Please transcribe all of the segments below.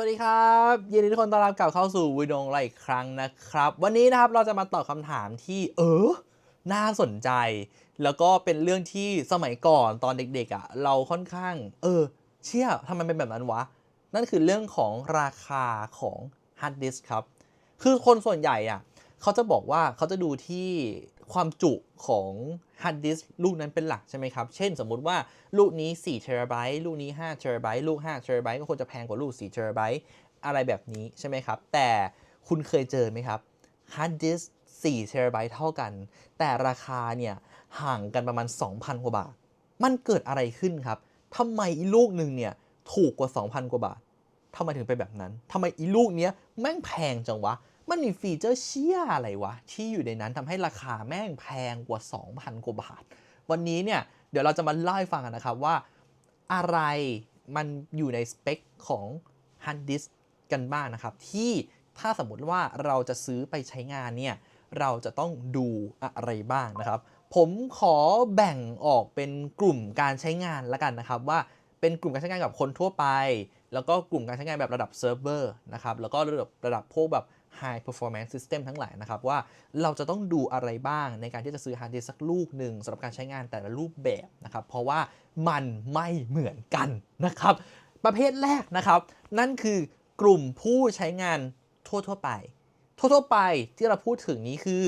วัสดีครับยินดีทุกคนต้อนรับกลับเข้าสู่วิดีโอเราอีกครั้งนะครับ วันนี้นะครับเราจะมาตอบคำถามที่เออน่าสนใจ แล้วก็เป็นเรื่องที่สมัยก่อนตอนเด็กๆอะ่ะ เราค่อนข้าง เออ เชื่อทำไมเป็นแบบนั้นวะ นั่นคือเรื่องของราคาของฮาร์ดดิสก์ครับ คือคนส่วนใหญ่อะเขาจะบอกว่าเขาจะดูที่ ความจุของฮาร์ดดิสก์ลูกนั้นเป็นหลักใช่ไหมครับ เช่นสมมุติว่าลูกนี้4 t b ลูกนี้5 t b ลูก5 t b ก็ควรจะแพงกว่าลูก4 t b อะไรแบบนี้ใช่ไหมครับ แต่คุณเคยเจอไหมครับฮาร์ดดิสก์4 t b เท่ากัน แต่ราคาเนี่ยห่างกันประมาณ 2,000 กว่าบาท มันเกิดอะไรขึ้นครับทำไมอีลูกหนึ่งเนี่ยถูกกว่า 2,000 กว่าบาททำไมถึงเป็นแบบนั้นทำไมอีลูกเนี้ยแม่งแพงจังวะ มันมีฟีเจอร์เชี่ยอะไรวะ ที่อยู่ในนั้นทำให้ราคาแม่งแพงกว่า 2,000 กว่าบาท วันนี้เนี่ย เดี๋ยวเราจะมาเล่าให้ฟังกันนะครับว่าอะไรมันอยู่ในสเปคของฮาร์ดดิสกันบ้างนะครับ ที่ถ้าสมมติว่าเราจะซื้อไปใช้งานเนี่ย เราจะต้องดูอะไรบ้างนะครับ ผมขอแบ่งออกเป็นกลุ่มการใช้งานละกันนะครับว่าเป็นกลุ่มการใช้งานกับคนทั่วไป แล้วก็กลุ่มการใช้งานแบบระดับเซิร์ฟเวอร์นะครับแล้วก็ระดับระดับพวกแบบ High Performance System ทั้งหลายนะครับ ว่าเราจะต้องดูอะไรบ้างในการที่จะซื้อฮาร์ดดิสก์สักลูกหนึ่งสำหรับการใช้งานแต่ละรูปแบบนะครับ เพราะว่ามันไม่เหมือนกันนะครับ ประเภทแรกนะครับ นั่นคือกลุ่มผู้ใช้งานทั่วๆไป ทั่วๆไปที่เราพูดถึงนี้คือ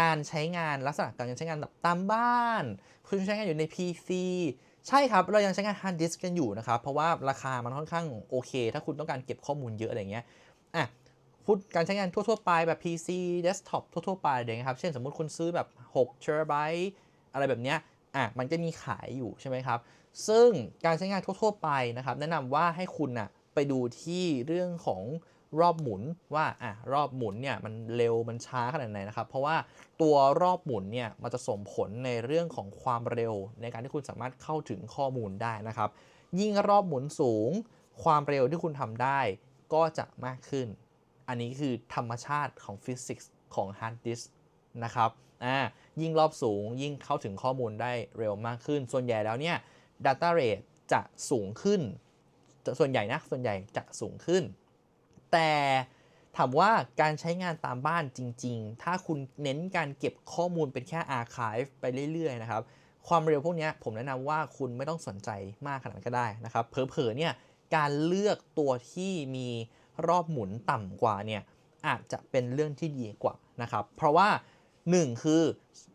การใช้งานลักษณะการใช้งานแบบตามบ้านคุณใช้งานอยู่ใน PC ใช่ครับ เรายังใช้งานฮาร์ดดิสก์กันอยู่นะครับ เพราะว่าราคามันค่อนข้างโอเค ถ้าคุณต้องการเก็บข้อมูลเยอะอะไรเงี้ยอะ พูดการใช้งานทั่ว ๆ ไปแบบ PC desktop ทั่ว ๆ ไปเลยวนะครับ เช่นสมมติคุณซื้อแบบ6 t b อะไรแบบเนี้ยอะมันก็มีขายอยู่ใช่ไหมครับ ซึ่งการใช้งานทั่ว ๆ ไปนะครับ แนะนำว่าให้คุณน่ะไปดูที่เรื่องของรอบหมุนว่าอะรอบหมุนเนี่ยมันเร็วมันช้าขนาดไหนนะครับ เพราะว่าตัวรอบหมุนเนี่ยมันจะส่งผลในเรื่องของความเร็ว ในการที่คุณสามารถเข้าถึงข้อมูลได้นะครับ ยิ่งรอบหมุนสูง ความเร็วที่คุณทำได้ก็จะมากขึ้น อันนี้คือธรรมชาติของฟิสิกส์ของฮาร์ดดิสก์นะครับอ่ายิ่งรอบสูงยิ่งเข้าถึงข้อมูลได้เร็วมากขึ้น ส่วนใหญ่แล้วเนี่ย Data Rate จะสูงขึ้น ส่วนใหญ่นะ ส่วนใหญ่จะสูงขึ้น แต่ถามว่าการใช้งานตามบ้านจริง ๆ ถ้าคุณเน้นการเก็บข้อมูลเป็นแค่ Archive ไปเรื่อย ๆ นะครับ ความเร็วพวกนี้ผมแนะนำว่าคุณไม่ต้องสนใจมากขนาดนั้นก็ได้นะครับ เผลอๆเนี่ยการเลือกตัวที่มี รอบหมุนต่ำกว่าเนี่ยอาจจะเป็นเรื่องที่ดีกว่านะครับ เพราะว่า 1 คือ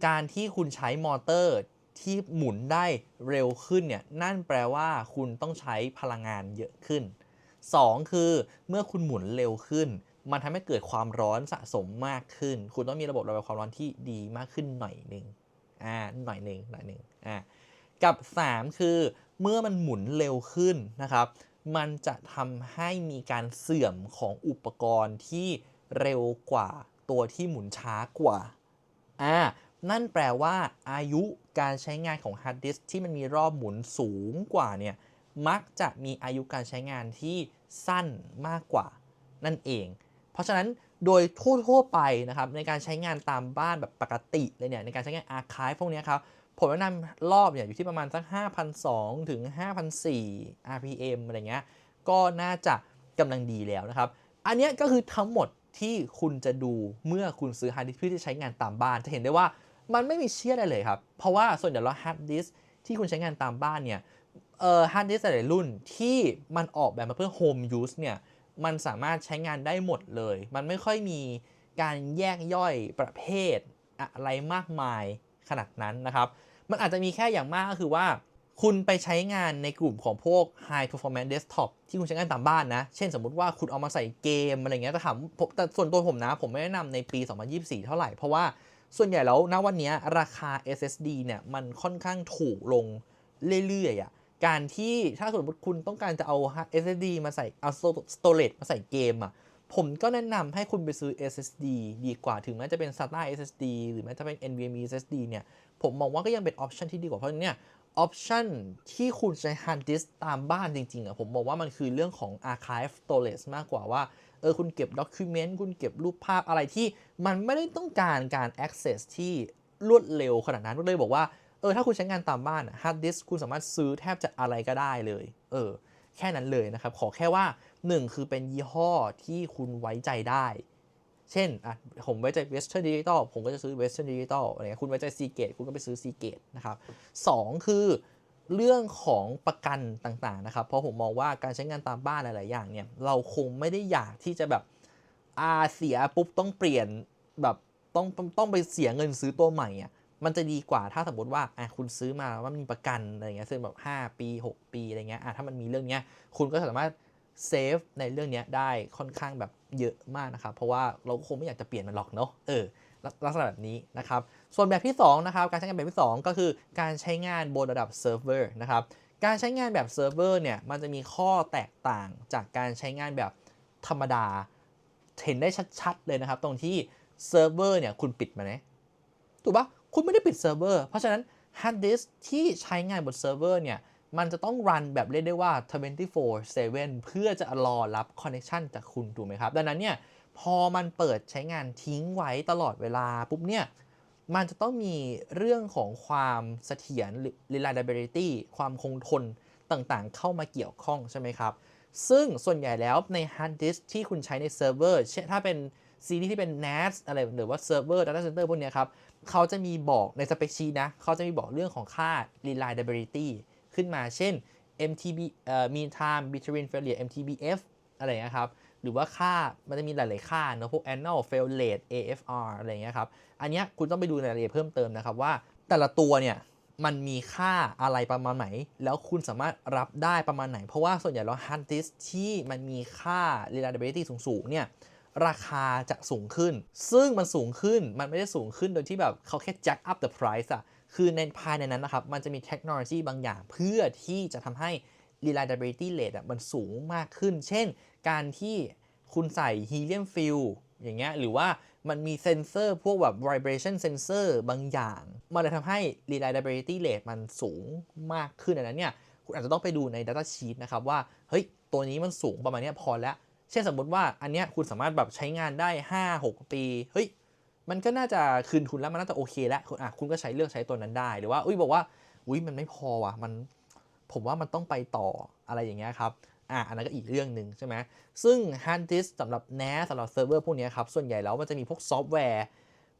การที่คุณใช้มอเตอร์ที่หมุนได้เร็วขึ้นเนี่ยนั่นแปลว่าคุณต้องใช้พลังงานเยอะขึ้น 2 คือเมื่อคุณหมุนเร็วขึ้น มันทำให้เกิดความร้อนสะสมมากขึ้น คุณต้องมีระบบระบายความร้อนที่ดีมากขึ้นหน่อยหนึ่งอ่าหน่อยหนึ่งหน่อยหนึ่งอ่ากับ 3 คือเมื่อมันหมุนเร็วขึ้นนะครับ มันจะทำให้มีการเสื่อมของอุปกรณ์ที่เร็วกว่าตัวที่หมุนช้ากว่า อ่า นั่นแปลว่า อายุการใช้งานของฮาร์ดดิสก์ที่มันมีรอบหมุนสูงกว่าเนี่ย มักจะมีอายุการใช้งานที่สั้นมากกว่า นั่นเอง เพราะฉะนั้นโดยทั่วๆไปนะครับในการใช้งานตามบ้านแบบปกติเลยเนี่ยในการใช้งานอาร์คายพวกนี้ครับ ผมแนะนำรอบเนี่ยอยู่ที่ประมาณสัก5,200ถึง5,400 RPM อะไรเงี้ย ก็น่าจะกำลังดีแล้วนะครับ อันนี้ก็คือทั้งหมดที่คุณจะดูเมื่อคุณซื้อฮาร์ดดิสก์เพื่อที่ใช้งานตามบ้าน จะเห็นได้ว่ามันไม่มีเชี่ยอะไรเลยครับ เพราะว่าส่วนใหญ่แล้วฮาร์ดดิสก์ที่คุณใช้งานตามบ้านเนี่ยเอ่อฮาร์ดดิสก์หลายรุ่นที่มันออกแบบมาเพื่อโฮมยูสเนี่ยมันสามารถใช้งานได้หมดเลย มันไม่ค่อยมีการแยกย่อยประเภทอะไรมากมาย ขนาดนั้นนะครับ มันอาจจะมีแค่อย่างมากก็คือว่า คุณไปใช้งานในกลุ่มของพวก High Performance Desktop ที่คุณใช้งานตามบ้านนะ เช่นสมมุติว่าคุณเอามาใส่เกมอะไรเงี้ยแต่ถามผมแต่ส่วนตัวผมนะ ผมไม่แนะนำในปี 2024 เท่าไหร่ เพราะว่าส่วนใหญ่แล้วณวันนี้ราคา SSD เนี่ยมันค่อนข้างถูกลงเรื่อยๆอะการที่ถ้าสมมติคุณต้องการจะเอา SSD มาใส่เอา storage มาใส่เกมอะ ผมก็แนะนำให้คุณไปซื้อ SSD ดีกว่าถึงแม้จะเป็น SATA SSD หรือแม้จะเป็น NVMe SSD เนี่ย ผมมองว่าก็ยังเป็นออปชันที่ดีกว่าเพราะเนี่ยออปชันที่คุณใช้ hard disk ตามบ้านจริงๆอะผมมองว่ามันคือเรื่องของ archive storage มากกว่าว่า เออ คุณเก็บ document คุณเก็บรูปภาพอะไรที่มันไม่ได้ต้องการการ access ที่รวดเร็วขนาดนั้นก็เลยบอกว่า เออ ถ้าคุณใช้งานตามบ้านฮาร์ดดิสคุณสามารถซื้อแทบจะอะไรก็ได้เลย เออ แค่นั้นเลยนะครับ ขอแค่ว่า หนึ่งคือเป็นยี่ห้อที่คุณไว้ใจได้ เช่นอะผมไว้ใจ Western Digital ผมก็จะซื้อ Western Digital อะไรเงี้ยคุณไว้ใจ Seagate คุณก็ไปซื้อ Seagate นะครับสองคือเรื่องของประกันต่างๆนะครับ เพราะผมมองว่าการใช้งานตามบ้านหลาย ๆ อย่างเนี่ย เราคงไม่ได้อยากที่จะแบบอาเสียปุ๊บต้องเปลี่ยนแบบต้องต้องต้องไปเสียเงินซื้อตัวใหม่อะมันจะดีกว่าถ้าสมมติว่าอะคุณซื้อมาว่ามีประกันอะไรเงี้ยซึ่งแบบ 5 ปี 6 ปีอะไรเงี้ยอะถ้ามันมีเรื่องเนี้ยคุณก็สามารถ เซฟในเรื่องนี้ได้ค่อนข้างแบบเยอะมากนะครับ เพราะว่าเราคงไม่อยากจะเปลี่ยนมันหรอกเนาะเออลักลักษณะแบบนี้นะครับ ส่วนแบบที่2นะครับการใช้งานแบบที่ 2 ก็คือการใช้งานบนระดับเซิร์ฟเวอร์นะครับการใช้งานแบบเซิร์ฟเวอร์เนี่ยมันจะมีข้อแตกต่างจากการใช้งานแบบธรรมดา เห็นได้ชัดๆเลยนะครับ ตรงที่เซิร์ฟเวอร์เนี่ยคุณปิดมาไหมถูกปะคุณไม่ได้ปิดเซิร์ฟเวอร์เพราะฉะนั้นฮาร์ดดิสที่ใช้งานบนเซิร์ฟเวอร์เนี่ย มันจะต้องรันแบบเรียกได้ว่า 24/7 เพื่อจะรอรับคอนเน c t ชันจากคุณถูกไหมครับ ดังนั้นเนี่ยพอมันเปิดใช้งานทิ้งไว้ตลอดเวลาปุ๊บเนี่ยมันจะต้องมีเรื่องของความเสถียร reliability ความคงทนต่างๆ เข้ามาเกี่ยวข้องใช่ไหมครับ ซึ่งส่วนใหญ่แล้วในฮาร์ดดิสที่คุณใช้ในเซิร์ฟเวอร์เช่นถ้าเป็นซีรีส์ที่เป็น NAS อะไรหรือว่าเซิร์ฟเวอร์ data center พวกนี้ครับ เขาจะมีบอกในสเปคชีนะ เขาจะมีบอกเรื่องของค่า reliability ขึ้นมา เช่น MTB เอ่อ mean time between failure MTBF อะไรอย่างเงี้ยครับ หรือว่าค่า มันจะมีหลาย ๆ ค่าเนอะพวก annual fail rate AFR อะไรเงี้ยครับ อันนี้คุณต้องไปดูรายละเอียดเพิ่มเติมนะครับว่า แต่ละตัวเนี่ยมันมีค่าอะไรประมาณไหน แล้วคุณสามารถรับได้ประมาณไหน เพราะว่าส่วนใหญ่แล้ว hard disk ที่มันมีค่า reliability สูง ๆ เนี่ยราคาจะสูงขึ้น ซึ่งมันสูงขึ้น มันไม่ได้สูงขึ้นโดยที่แบบเขาแค่ jack up the price อะ คือในภายในนั้นนะครับ มันจะมีเทคโนโลยีบางอย่าง เพื่อที่จะทำให้ reliability rate มันสูงมากขึ้น เช่น การที่คุณใส่ helium fill อย่างเงี้ย หรือว่ามันมีเซนเซอร์พวกแบบ vibration sensor บางอย่าง มันเลยทำให้ reliability rate มันสูงมากขึ้นอันนั้นเนี่ย คุณอาจจะต้องไปดูใน data sheet นะครับว่า เฮ้ย ตัวนี้มันสูงประมาณนี้พอแล้ว เช่นสมมติว่าอันเนี้ยคุณสามารถแบบใช้งานได้ 5-6 ปี เฮ้ย มันก็น่าจะคืนทุนแล้วมันน่าจะโอเคแล้วคุณอะคุณก็ใช้เลือกใช้ตัวนั้นได้ หรือว่าอุ้ยบอกว่าอุ้ยมันไม่พอว่ะมันผมว่ามันต้องไปต่ออะไรอย่างเงี้ยครับอะอันนั้นก็อีกเรื่องหนึ่งใช่ไหมซึ่ง hard disk สำหรับ NAS สำหรับเซิร์ฟเวอร์พวกนี้ครับ ส่วนใหญ่แล้วมันจะมีพวกซอฟต์แวร์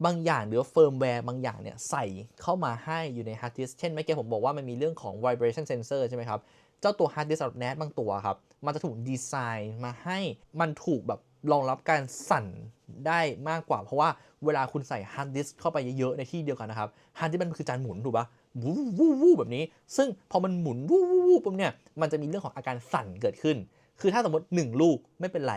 บางอย่างหรือเฟิร์มแวร์บางอย่างเนี่ยใส่เข้ามาให้อยู่ใน hard disk เช่นเมื่อกี้ผมบอกว่ามันมีเรื่องของ vibration sensor ใช่ไหมครับ เจ้าตัว hard disk สำหรับ NAS บางตัวครับ มันจะถูกดีไซน์มาให้มันถูกแบบ รองรับการสั่นได้มากกว่า เพราะว่าเวลาคุณใส่ hard disk เข้าไปเยอะๆในที่เดียวกันนะครับ hard disk มันคือจานหมุนถูกปะวูวูวูแบบนี้ ซึ่งพอมันหมุนวูวูวูปุ๊บเนี่ยมันจะมีเรื่องของอาการสั่นเกิดขึ้น คือถ้าสมมติ 1 ลูกไม่เป็นไร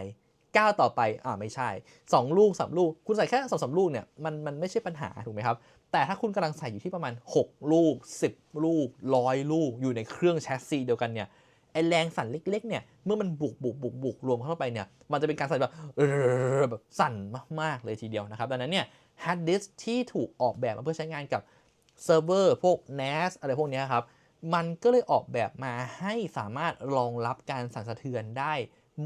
ก้าวต่อไป อ่าไม่ใช่ 2 ลูก 3 ลูก คุณใส่แค่2อสลูกเนี่ย มัน มันไม่ใช่ปัญหา ถูกไหมครับ แต่ถ้าคุณกำลังใส่อยู่ที่ประมาณ 6 ลูก 10 ลูกร้อยลูก อยู่ในเครื่องแชสซีเดียวกันเนี่ย ไอแรงสั่นเล็กๆเนี่ยเมื่อมันบุกบุกบุกบุกรวมเข้าไปเนี่ยมันจะเป็นการสั่นแบบแบบสั่นมากๆเลยทีเดียวนะครับดังนั้นเนี่ยฮาร์ดดิสที่ถูกออกแบบมาเพื่อใช้งานกับเซิร์ฟเวอร์พวก NAS อะไรพวกนี้ครับมันก็เลยออกแบบมาให้สามารถรองรับการสั่นสะเทือนได้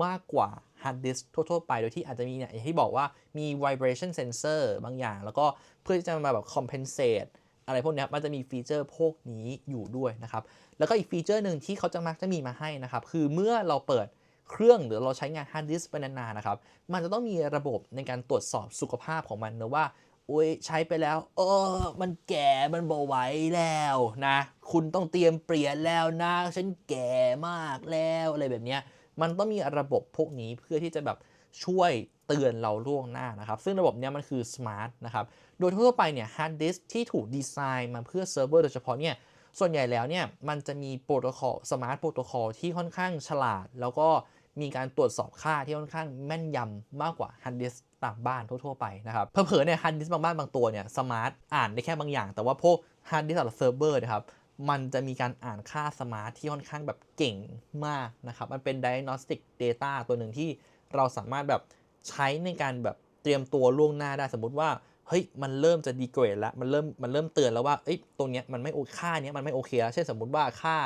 มากกว่าฮาร์ดดิสทั่วๆไป โดยที่อาจจะมีเนี่ยอย่างที่บอกว่ามี vibration sensor บางอย่าง แล้วก็เพื่อที่จะมาแบบ compensate อะไรพวกนี้มันจะมีฟีเจอร์พวกนี้อยู่ด้วยนะครับ แล้วก็อีกฟีเจอร์หนึ่งที่เขาจะมักจะมีมาให้นะครับ คือเมื่อเราเปิดเครื่องหรือเราใช้งานฮาร์ดดิสก์ไปนานๆนะครับ มันจะต้องมีระบบในการตรวจสอบสุขภาพของมันนะว่าโอ้ยใช้ไปแล้วเออมันแก่มันบ่ไหวแล้วนะ คุณต้องเตรียมเปลี่ยนแล้วนะ ฉันแก่มากแล้วอะไรแบบเนี้ยมันต้องมีระบบพวกนี้เพื่อที่จะแบบช่วยเตือนเราล่วงหน้านะครับ ซึ่งระบบเนี้ยมันคือ smart นะครับ โดยทั่วไปเนี่ยฮาร์ดดิสที่ถูกดีไซน์มาเพื่อเซิร์ฟเวอร์โดยเฉพาะเนี่ย ส่วนใหญ่แล้วเนี่ยมันจะมีโปรโตคอลสมาร์ทโปรโตคอลที่ค่อนข้างฉลาด แล้วก็มีการตรวจสอบค่าที่ค่อนข้างแม่นยำมากกว่าฮาร์ดดิสตามบ้านทั่ว ๆ ไปนะครับเผลอๆเนี่ยฮาร์ดดิสบางบ้านบางตัวเนี่ยสมาร์ทอ่านได้แค่บางอย่าง แต่ว่าพวกฮาร์ดดิสสำหรับเซิร์ฟเวอร์นะครับมันจะมีการอ่านค่าสมาร์ทที่ค่อนข้างแบบเก่งมากนะครับ มันเป็น diagnostic data ตัวหนึ่งที่เราสามารถแบบใช้ในการแบบเตรียมตัวล่วงหน้าได้สมมติว่า เฮ้ยมันเริ่มจะดีเกรดแล้วมันเริ่มมันเริ่มเตือนแล้วว่าเอ้ยตรงเนี้ยมันไม่โอค่าเนี้ยมันไม่โอเคแล้วเช่นสมมุติว่าค่า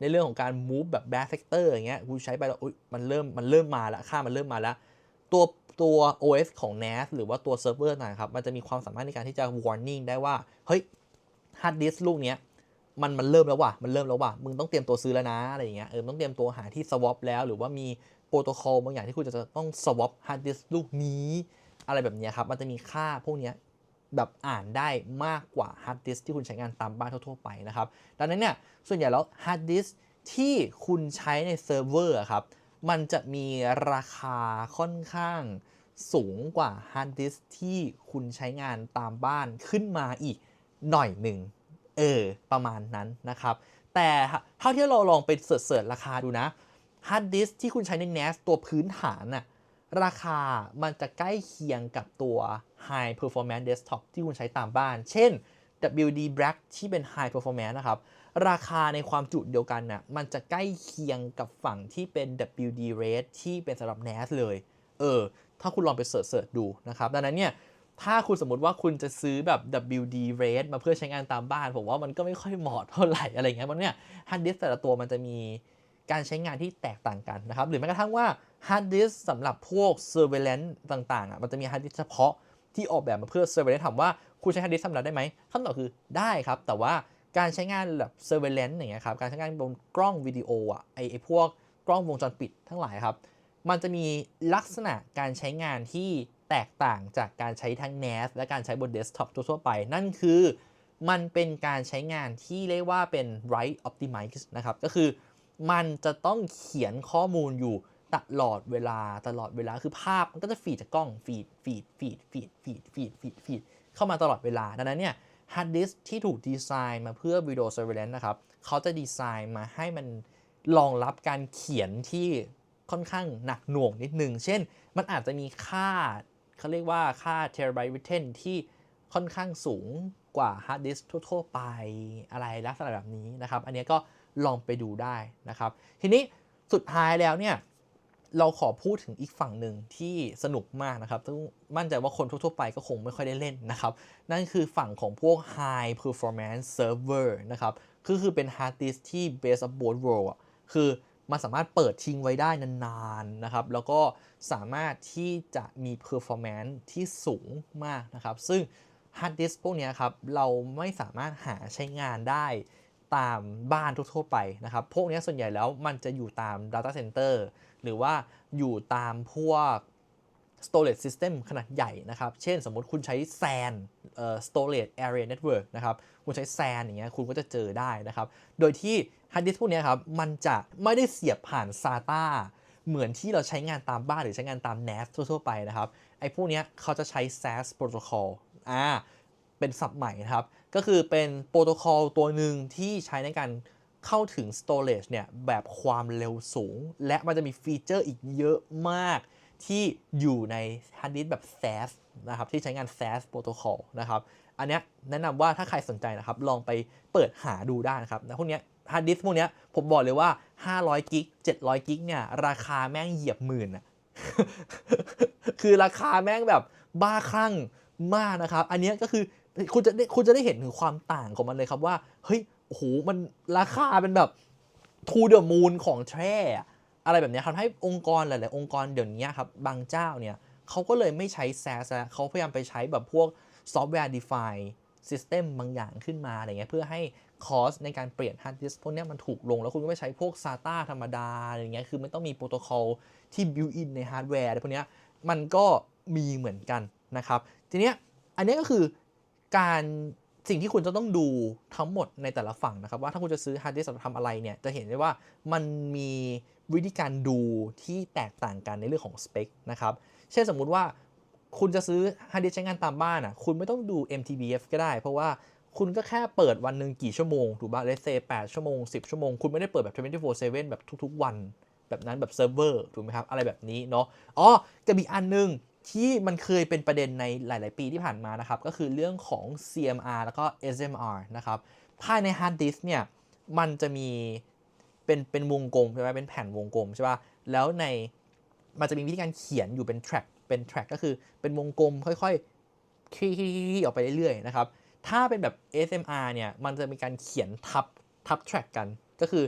ในเรื่องของการ move แบบ bad factor อย่างเงี้ยกูใช้ไปแล้วอุ้ยมันเริ่มมันเริ่มมาแล้วค่ามันเริ่มมาแล้วตัวตัว OS ของ NAS หรือว่าตัวเซิร์ฟเวอร์นะครับ มันจะมีความสามารถในการที่จะ warning ได้ว่า เฮ้ย hard disk ลูกเนี้ยมันมันเริ่มแล้วว่ะ มันเริ่มแล้วว่ะ มึงต้องเตรียมตัวซื้อแล้วนะอะไรอย่างเงี้ย เออ ต้องเตรียมตัวหาที่ swap แล้ว หรือว่ามีโปรโตคอลบางอย่างที่คุณจะต้อง swap hard disk ลูกนี้ อะไรแบบนี้ครับ มันจะมีค่าพวกนี้แบบอ่านได้มากกว่าฮาร์ดดิสที่คุณใช้งานตามบ้านทั่ว ๆ ไปนะครับ ดังนั้นเนี่ยส่วนใหญ่แล้วฮาร์ดดิสที่คุณใช้ในเซิร์ฟเวอร์ครับมันจะมีราคาค่อนข้างสูงกว่าฮาร์ดดิสที่คุณใช้งานตามบ้านขึ้นมาอีกหน่อยหนึ่งเออประมาณนั้นนะครับ แต่เท่าที่เราลองไปเสิร์ชราคาดูนะฮาร์ดดิสที่คุณใช้ใน NAS ตัวพื้นฐานน่ะ ราคามันจะใกล้เคียงกับตัว High Performance Desktop ที่คุณใช้ตามบ้าน เช่น WD Black ที่เป็น High Performance นะครับ ราคาในความจุเดียวกันน่ะมันจะใกล้เคียงกับฝั่งที่เป็น WD Red ที่เป็นสำหรับ NAS เลย เออ ถ้าคุณลองไปเสิร์ชๆดูนะครับ ดังนั้นเนี่ย ถ้าคุณสมมติว่าคุณจะซื้อแบบ WD Red มาเพื่อใช้งานตามบ้าน ผมว่ามันก็ไม่ค่อยเหมาะเท่าไหร่อะไรเงี้ยมันเนี่ยฮาร์ดดิสแต่ละตัวมันจะมีการใช้งานที่แตกต่างกันนะครับ หรือแม้กระทั่งว่า ฮาร์ดดิสสำหรับพวก surveillance ต่างๆอะมันจะมีฮาร์ดดิสเฉพาะที่ออกแบบมาเพื่อ surveillance ถามว่าคุณใช้ฮาร์ดดิสทำอะไรได้ไหมคำตอบคือได้ครับ แต่ว่าการใช้งานแบบ surveillance อย่างเงี้ยครับ การใช้งานบนกล้องวิดีโออะไอไอพวกกล้องวงจรปิดทั้งหลายครับ มันจะมีลักษณะการใช้งานที่แตกต่างจากการใช้ทั้ง NAS และการใช้บนเดสก์ท็อปทั่วไป นั่นคือมันเป็นการใช้งานที่เรียกว่าเป็น write optimize นะครับ ก็คือมันจะต้องเขียนข้อมูลอยู่ ตลอดเวลาตลอดเวลาคือภาพมันก็จะฟีดจากกล้องฟีดฟีดฟีดฟีดฟีดฟีดฟีดฟีดเข้ามาตลอดเวลาดังนั้นเนี่ยฮาร์ดดิสที่ถูกดีไซน์มาเพื่อวิดีโอ surveillance นะครับเขาจะดีไซน์มาให้มันรองรับการเขียนที่ค่อนข้างหนักหน่วงนิดนึง เช่น มันอาจจะมีค่าเขาเรียกว่าค่า terabyte written ที่ค่อนข้างสูงกว่าฮาร์ดดิสทั่วๆไปอะไรลักษณะแบบนี้นะครับ อันนี้ก็ลองไปดูได้นะครับ ทีนี้สุดท้ายแล้วเนี่ย เราขอพูดถึงอีกฝั่งหนึ่งที่สนุกมากนะครับซึ่งมั่นใจว่าคนทั่วๆไปก็คงไม่ค่อยได้เล่นนะครับ นั่นคือฝั่งของพวก high performance server นะครับคือคือเป็น hard disk ที่ base of both world อะคือมันสามารถเปิดทิ้งไว้ได้นานๆนะครับ แล้วก็สามารถที่จะมี performance ที่สูงมากนะครับ ซึ่ง hard disk พวกนี้ครับ เราไม่สามารถหาใช้งานได้ตามบ้านทั่วๆไปนะครับ พวกนี้ส่วนใหญ่แล้วมันจะอยู่ตาม data center หรือว่าอยู่ตามพวก storage system ขนาดใหญ่นะครับ เช่นสมมติคุณใช้ SAN เอ่อ storage area network นะครับ คุณใช้ SAN อย่างเงี้ย คุณก็จะเจอได้นะครับ โดยที่ hard disk พวกนี้ครับ มันจะไม่ได้เสียบผ่าน SATA เหมือนที่เราใช้งานตามบ้านหรือใช้งานตาม NAS ทั่วๆไปนะครับ ไอ้พวกนี้เขาจะใช้ SAS protocol อ่า เป็นศัพท์ใหม่นะครับ ก็คือเป็นโปรโตคอลตัวหนึ่งที่ใช้ในการ เข้าถึง storage เนี่ยแบบความเร็วสูง และมันจะมีฟีเจอร์อีกเยอะมากที่อยู่ในฮาร์ดดิสแบบ SAS นะครับ ที่ใช้งาน SAS โปรโตคอลนะครับ อันนี้แนะนำว่าถ้าใครสนใจนะครับ ลองไปเปิดหาดูได้นะครับนะพวกเนี้ยฮาร์ดดิสพวกเนี้ยผมบอกเลยว่า 500 กิก 700 กิกเนี่ย ราคาแม่งเหยียบหมื่นอะคือราคาแม่งแบบบ้าคลั่งมากนะครับ อันนี้ก็คือคุณจะได้คุณจะได้เห็นถึงความต่างของมันเลยครับว่า เฮ้ย โอ้โหมันราคาเป็นแบบ to the moon ของแท้อะอะไรแบบนี้ทำให้องค์กรหลาย ๆ องค์กรเดี๋ยวนี้ครับ บางเจ้าเนี่ยเขาก็เลยไม่ใช้ SaaS แล้วเขาพยายามไปใช้แบบพวกซอฟต์แวร์ define system บางอย่างขึ้นมาอะไรเงี้ยเพื่อให้คอสในการเปลี่ยนฮาร์ดดิสก์พวกเนี้ยมันถูกลง แล้วคุณก็ไม่ใช้พวก SATA ธรรมดาอะไรเงี้ยคือไม่ต้องมีโปรโตคอลที่ built in ในฮาร์ดแวร์อะไรพวกนี้มันก็มีเหมือนกันนะครับ ทีเนี้ยอันนี้ก็คือการ สิ่งที่คุณจะต้องดูทั้งหมดในแต่ละฝั่งนะครับ ว่าถ้าคุณจะซื้อฮาร์ดดิสก์สำหรับทำอะไรเนี่ยจะเห็นได้ว่ามันมีวิธีการดูที่แตกต่างกันในเรื่องของสเปคนะครับเช่นสมมุติว่าคุณจะซื้อฮาร์ดดิสก์ใช้งานตามบ้านอะคุณไม่ต้องดู MTBF ก็ได้ เพราะว่าคุณก็แค่เปิดวันหนึ่งกี่ชั่วโมงถูกป่ะเลเซ8ชั่วโมง 10 ชั่วโมง คุณไม่ได้เปิดแบบ 24/7 แบบทุกๆ วัน แบบนั้นแบบเซิร์ฟเวอร์ถูกไหมครับอะไรแบบนี้เนาะอ๋อกับอีอันหนึง ที่มันเคยเป็นประเด็นในหลาย ๆ ปีที่ผ่านมานะครับ ก็คือเรื่องของ CMR แล้วก็ SMR นะครับ ภายในฮาร์ดดิสก์เนี่ย มันจะมีเป็นเป็นวงกลมใช่ไหมเป็นแผ่นวงกลมใช่ป่ะ แล้วในมันจะมีวิธีการเขียนอยู่เป็น track เป็น track ก็คือเป็นวงกลมค่อยๆคลี่ๆออกไปเรื่อย ๆ นะครับ ถ้าเป็นแบบ SMR เนี่ย มันจะมีการเขียนทับทับ track กัน ก็คือ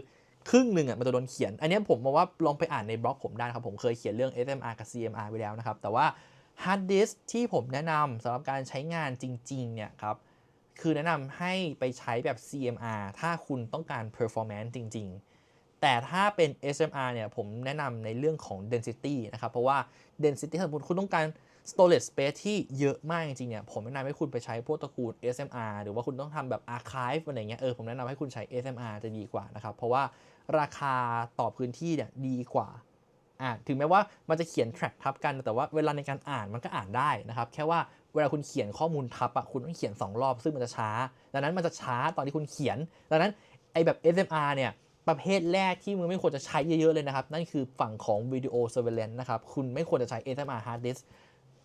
ครึ่งหนึ่งอะมันจะโดนเขียน อันนี้ผมมองว่าลองไปอ่านในบล็อกผมได้ครับ ผมเคยเขียนเรื่อง SMR กับ CMR ไปแล้วนะครับ แต่ว่าฮาร์ดดิสที่ผมแนะนำสำหรับการใช้งานจริงๆเนี่ยครับคือแนะนำให้ไปใช้แบบ CMR ถ้าคุณต้องการ performance จริง ๆ แต่ถ้าเป็น SMR เนี่ยผมแนะนำในเรื่องของ density นะครับ เพราะว่า density ถ้าสมมติคุณต้องการ storage space ที่เยอะมากจริงๆเนี่ยผมแนะนำให้คุณไปใช้พวกตระกูล SMR หรือว่าคุณต้องทำแบบ archive อะไรเงี้ยเออผมแนะนำให้คุณใช้ SMR จะดีกว่านะครับ เพราะว่า ราคาต่อพื้นที่เนี่ยดีกว่าอ่าถึงแม้ว่ามันจะเขียน track ทับกัน แต่ว่าเวลาในการอ่านมันก็อ่านได้นะครับ แค่ว่าเวลาคุณเขียนข้อมูลทับอะคุณต้องเขียน 2 รอบ ซึ่งมันจะช้า ดังนั้นมันจะช้าตอนที่คุณเขียน ดังนั้นไอแบบ SMR เนี่ยประเภทแรกที่มึงไม่ควรจะใช้เยอะๆเลยนะครับ นั่นคือฝั่งของ Video Surveillance นะครับ คุณไม่ควรจะใช้ SMR Hard Disk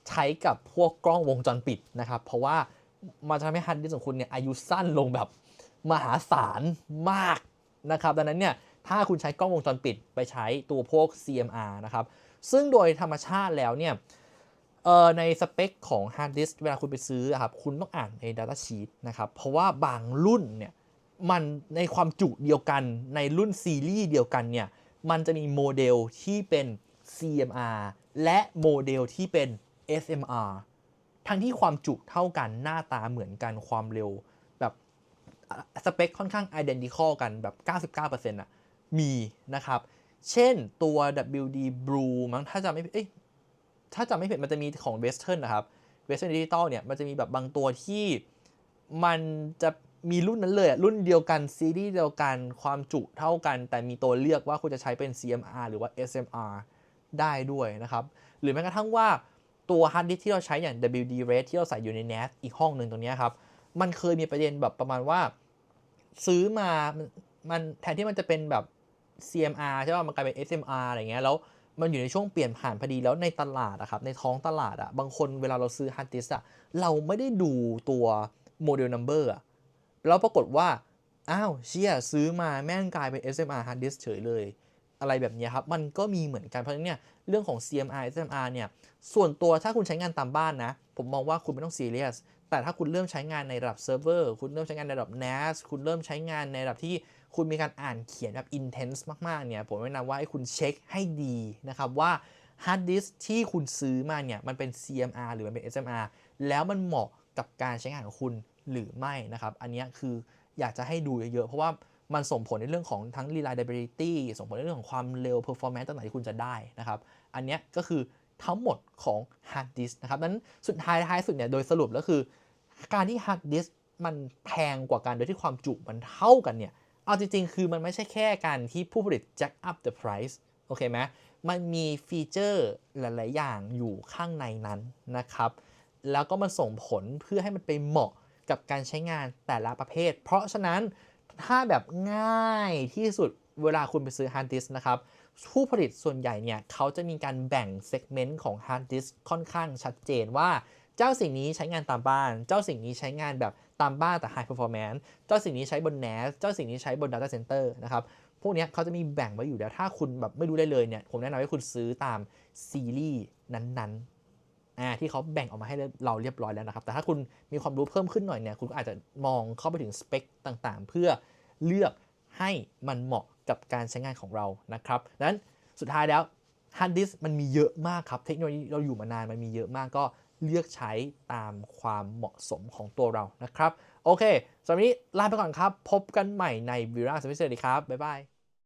ใช้กับพวกกล้องวงจรปิดนะครับ เพราะว่ามันจะทำให้ Hard Disk ของคุณเนี่ยอายุสั้นลงแบบมหาศาลมากนะครับ ดังนั้นเนี่ย ถ้าคุณใช้กล้องวงจรปิดไปใช้ตัวพวก CMR นะครับ ซึ่งโดยธรรมชาติแล้วเนี่ยในสเปคของ Hard Disk เวลาคุณไปซื้อครับคุณต้องอ่านใน Data Sheet นะครับ เพราะว่าบางรุ่นเนี่ยมันในความจุเดียวกันในรุ่นซีรีส์เดียวกันเนี่ยมันจะมีโมเดลที่เป็น CMR และโมเดลที่เป็น SMR ทั้งที่ความจุเท่ากันหน้าตาเหมือนกันความเร็ว แบบสเปคค่อนข้าง identical กันแบบ 99%อะ มีนะครับ เช่นตัว WD Blue มั้งถ้าจะไม่เอ้ยถ้าจะไม่ผิดมันจะมีของ Western นะครับ Western Digital เนี่ยมันจะมีแบบบางตัวที่มันจะมีรุ่นนั้นเลยรุ่นเดียวกันซีรีส์เดียวกันความจุเท่ากัน แต่มีตัวเลือกว่าคุณจะใช้เป็น CMR หรือว่า SMR ได้ด้วยนะครับ หรือแม้กระทั่งว่าตัวฮาร์ดดิสที่เราใช้อย่าง WD RAID ที่เราใส่อยู่ใน NAS อีกห้องหนึ่งตรงนี้ครับ มันเคยมีประเด็นแบบประมาณว่า ซื้อมามันแทนที่มันจะเป็นแบบ CMR ใช่ป่ะมันกลายเป็น SMR อะไรเงี้ยแล้วมันอยู่ในช่วงเปลี่ยนผ่านพอดีแล้วในตลาดอะครับในท้องตลาดอะบางคนเวลาเราซื้อฮาร์ดดิสอะเราไม่ได้ดูตัวโมเดลนัมเบอร์อะแล้วปรากฏว่า อ้าวเชี่ยซื้อมาแม่งกลายเป็น SMR hard disk เฉยเลย อะไรแบบนี้ครับ มันก็มีเหมือนกันเพราะฉะนั้นเนี่ยเรื่องของ CMR SMR เนี่ย ส่วนตัวถ้าคุณใช้งานตามบ้านนะ ผมมองว่าคุณไม่ต้องซีเรียสแต่ถ้าคุณเริ่มใช้งานในระดับเซิร์ฟเวอร์คุณเริ่มใช้งานในระดับ NAS คุณเริ่มใช้งานในระดับที่ คุณมีการอ่านเขียนแบบ intense มากๆเนี่ยผมแนะนำว่าให้คุณเช็คให้ดีนะครับว่าฮาร์ดดิสที่คุณซื้อมาเนี่ยมันเป็น CMR หรือมันเป็น SMR แล้วมันเหมาะกับการใช้งานของคุณหรือไม่นะครับ อันนี้คืออยากจะให้ดูเยอะๆ เพราะว่ามันส่งผลในเรื่องของทั้ง reliability ส่งผลในเรื่องของความเร็ว performance ต่างๆที่คุณจะได้นะครับ อันนี้ก็คือทั้งหมดของ hard disk นะครับนั้นสุดท้ายท้ายสุดเนี่ยโดยสรุปแล้วคือ การที่ hard disk มันแพงกว่ากันโดยที่ความจุมันเท่ากันเนี่ย เอาจริง ๆ คือมันไม่ใช่แค่การที่ผู้ผลิต jack up the price โอเคไหมมันมีฟีเจอร์หลาย ๆ อย่างอยู่ข้างในนั้นนะครับ แล้วก็มันส่งผลเพื่อให้มันไปเหมาะกับการใช้งานแต่ละประเภท เพราะฉะนั้นถ้าแบบง่ายที่สุดเวลาคุณไปซื้อฮาร์ดดิสนะครับ ผู้ผลิตส่วนใหญ่เนี่ย เขาจะมีการแบ่งเซกเมนต์ของฮาร์ดดิสค่อนข้างชัดเจนว่าเจ้าสิ่งนี้ใช้งานตามบ้าน เจ้าสิ่งนี้ใช้งานแบบ ตามบ้านแต่ High Performance เจ้าสิ่งนี้ใช้บน NAS เจ้าสิ่งนี้ใช้บน Data Center นะครับพวกนี้เขาจะมีแบ่งไว้อยู่แล้วถ้าคุณแบบไม่รู้ได้เลยเนี่ยผมแนะนำให้คุณซื้อตามซีรีส์นั้นๆอ่าที่เขาแบ่งออกมาให้เราเรียบร้อยแล้วนะครับ แต่ถ้าคุณมีความรู้เพิ่มขึ้นหน่อยเนี่ยคุณก็อาจจะมองเข้าไปถึงสเปคต่างๆ เพื่อเลือกให้มันเหมาะกับการใช้งานของเรานะครับดังนั้นสุดท้ายแล้วฮาร์ดดิสมันมีเยอะมากครับ เทคโนโลยีเราอยู่มานานมันมีเยอะมากก็ เลือกใช้ตามความเหมาะสมของตัวเรานะครับ โอเคสำหรับวันนี้ลาไปก่อนครับ พบกันใหม่ในวิราสมิสเตอร์ดีครับ บ๊ายบาย